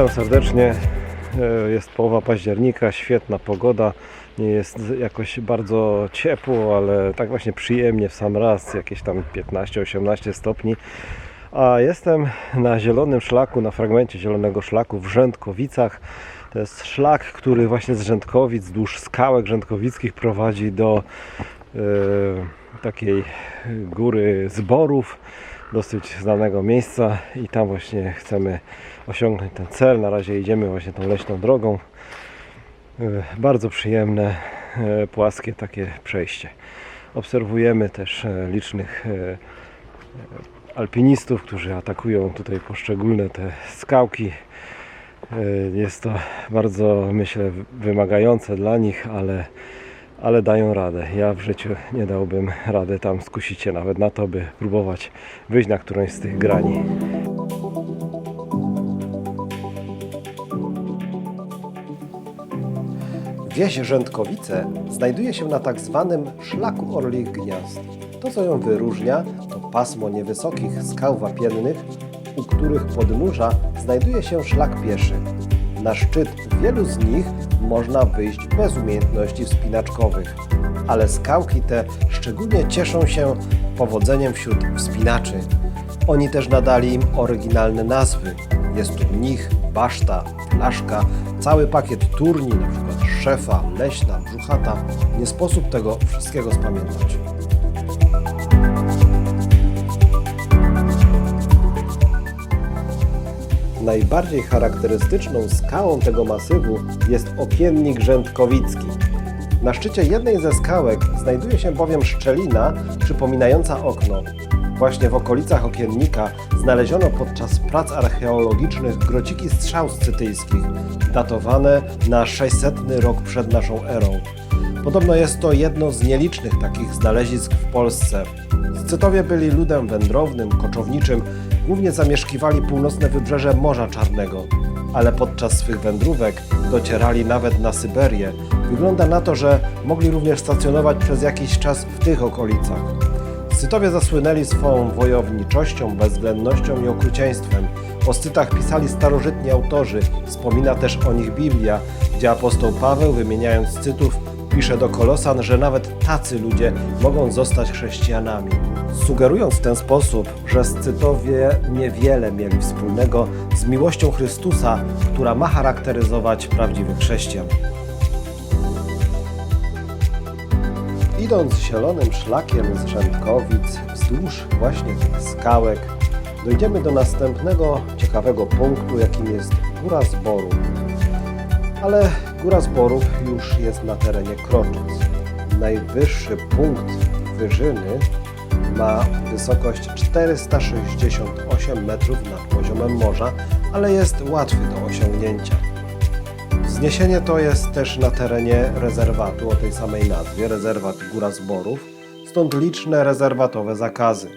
Witam serdecznie. E, Jest połowa października, świetna pogoda. Nie jest jakoś bardzo ciepło, ale tak właśnie przyjemnie w sam raz, jakieś tam 15-18 stopni. A jestem na zielonym szlaku, na fragmencie zielonego szlaku w Rzędkowicach. To jest szlak, który właśnie z Rzędkowic, wzdłuż skałek rzędkowickich prowadzi do e, takiej góry zborów, dosyć znanego miejsca i tam właśnie chcemy osiągnąć ten cel. Na razie idziemy właśnie tą leśną drogą. E, Bardzo przyjemne, e, płaskie takie przejście. Obserwujemy też e, licznych alpinistów, którzy atakują tutaj poszczególne te skałki. Jest to bardzo, myślę, wymagające dla nich, ale, ale dają radę. Ja w życiu nie dałbym rady tam skusić się nawet na to, by próbować wyjść na którąś z tych grani. Wieś Rzędkowice znajduje się na tak zwanym szlaku Orlich Gniazd. To, co ją wyróżnia, to pasmo niewysokich skał wapiennych, u których podnóża znajduje się szlak pieszy. Na szczyt wielu z nich można wyjść bez umiejętności wspinaczkowych, ale skałki te szczególnie cieszą się powodzeniem wśród wspinaczy. Oni też nadali im oryginalne nazwy. Jest tu mnich, baszta, flaszka, cały pakiet turni, np. szefa, leśna, brzuchata. Nie sposób tego wszystkiego spamiętać. Najbardziej charakterystyczną skałą tego masywu jest okiennik rzędkowicki. Na szczycie jednej ze skałek znajduje się bowiem szczelina przypominająca okno. Właśnie w okolicach okiennika znaleziono podczas prac archeologicznych grociki strzał scytyjskich, datowane na 600 rok przed naszą erą. Podobno jest to jedno z nielicznych takich znalezisk w Polsce. Scytowie byli ludem wędrownym, koczowniczym, głównie zamieszkiwali północne wybrzeże Morza Czarnego, ale podczas swych wędrówek docierali nawet na Syberię. Wygląda na to, że mogli również stacjonować przez jakiś czas w tych okolicach. Scytowie zasłynęli swą wojowniczością, bezwzględnością i okrucieństwem. O Scytach pisali starożytni autorzy, wspomina też o nich Biblia, gdzie apostoł Paweł, wymieniając Scytów, pisze do Kolosan, że nawet tacy ludzie mogą zostać chrześcijanami. Sugerując w ten sposób, że Scytowie niewiele mieli wspólnego z miłością Chrystusa, która ma charakteryzować prawdziwych chrześcijan. Idąc zielonym szlakiem z Rzędkowic wzdłuż właśnie tych skałek, dojdziemy do następnego ciekawego punktu, jakim jest Góra Zborów. Ale Góra Zborów już jest na terenie Kroczyc. Najwyższy punkt wyżyny ma wysokość 468 metrów nad poziomem morza, ale jest łatwy do osiągnięcia. Wzniesienie to jest też na terenie rezerwatu o tej samej nazwie, rezerwat Góra Zborów, stąd liczne rezerwatowe zakazy.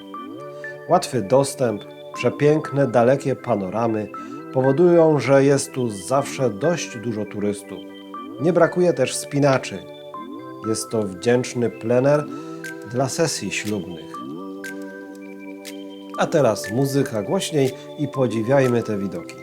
Łatwy dostęp, przepiękne, dalekie panoramy powodują, że jest tu zawsze dość dużo turystów. Nie brakuje też wspinaczy. Jest to wdzięczny plener dla sesji ślubnych. A teraz muzyka głośniej i podziwiajmy te widoki.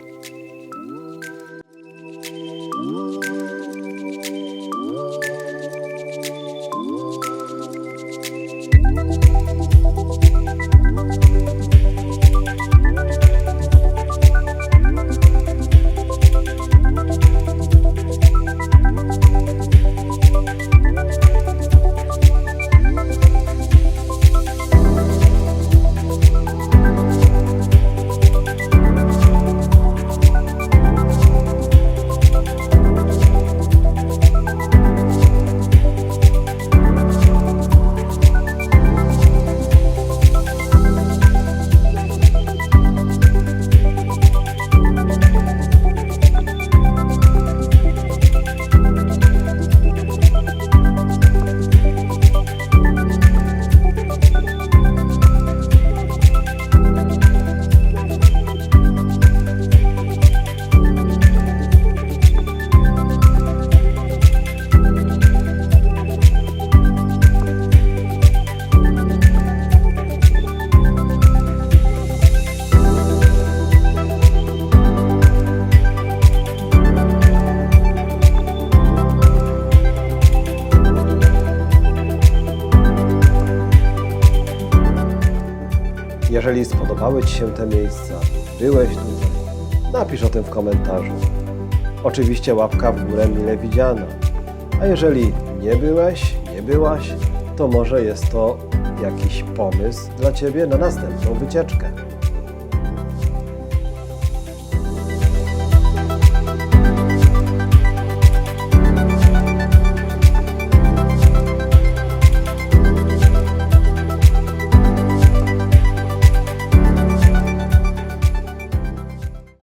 Jeżeli spodobały Ci się te miejsca, byłeś tutaj, napisz o tym w komentarzu. Oczywiście łapka w górę mile widziana. A jeżeli nie byłeś, nie byłaś, to może jest to jakiś pomysł dla Ciebie na następną wycieczkę.